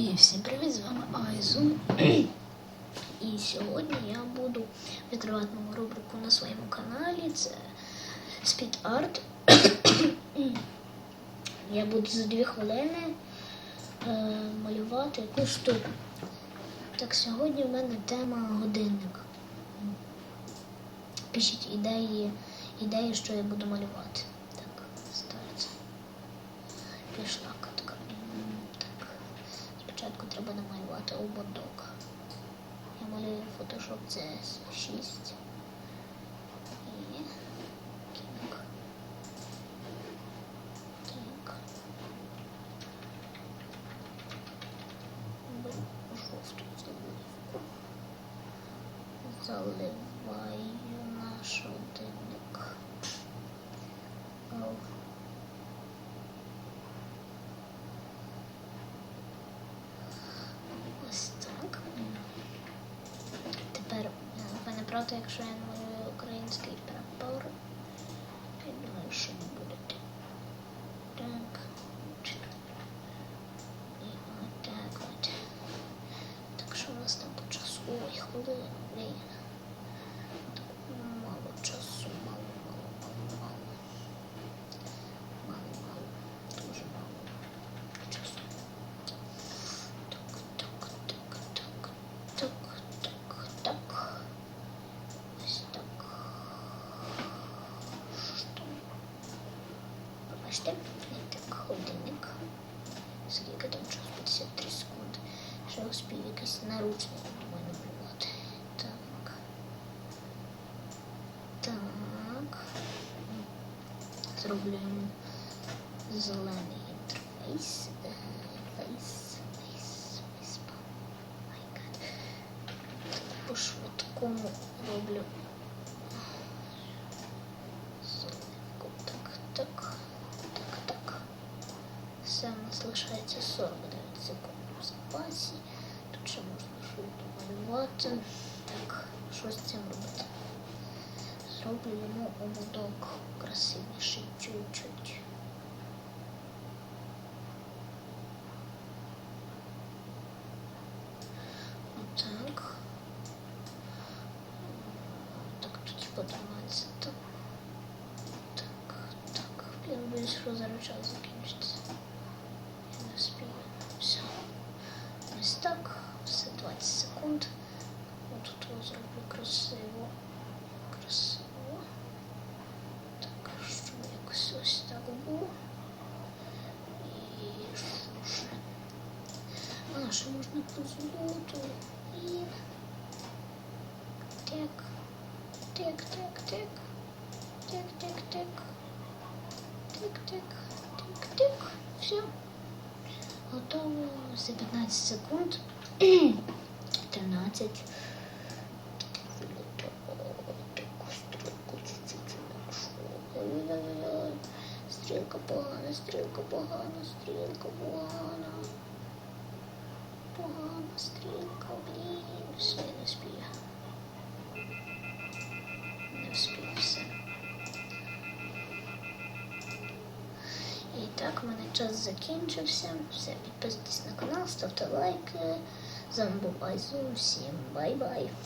І всім привіт, з вами Айзу. І сьогодні я буду відкривати нову рубрику на своєму каналі. Це Speed Art. Я буду за 2 хвилини е, малювати якусь штуку. Так, сьогодні в мене тема годинник. Пишіть ідеї, ідеї, що я буду малювати. Так, ставиться. Пішла намалювати ободок. Я малюю Photoshop CS6. І кінок. Так. Жовту заливку. Заливаю наш годинник. Ау. Ось так. Тепер е, не проти, якщо я намалюю український прапор. Я думаю, що не буде. Так. І отак от. Так що у нас там по часу? Ой. Так, Мало часу, Бачите, не так годинник. Скільки там час? 53 секунди. Ще успів якийсь наручник, думаю, намалювати. Так. Так. Зроблю йому зелений інтерфейс. Е, Фейс, фейс, фейс. Май гад. По швидкому роблю у нас лишається 49 секунд в запасі. Тут ще можна швидко малювати. Так, що з цим робити? Зроблю йому ободок красивіший чуть-чуть. Отак. Так, тут подавається. Так. Так, так. Блін, боюсь, що А, ще можна по золоту. І... Так. Так, так, так. Так, так, так. Так, так, так, так. Все. Готово за 15 секунд. 13. Стрілка погана, стрілка погана, стрілка погана. Погана стрілка, блін, все не спію. Не встиг все. І так, у мене час закінчився. Все, підписуйтесь на канал, ставте лайки. З вами. Всім бай-бай.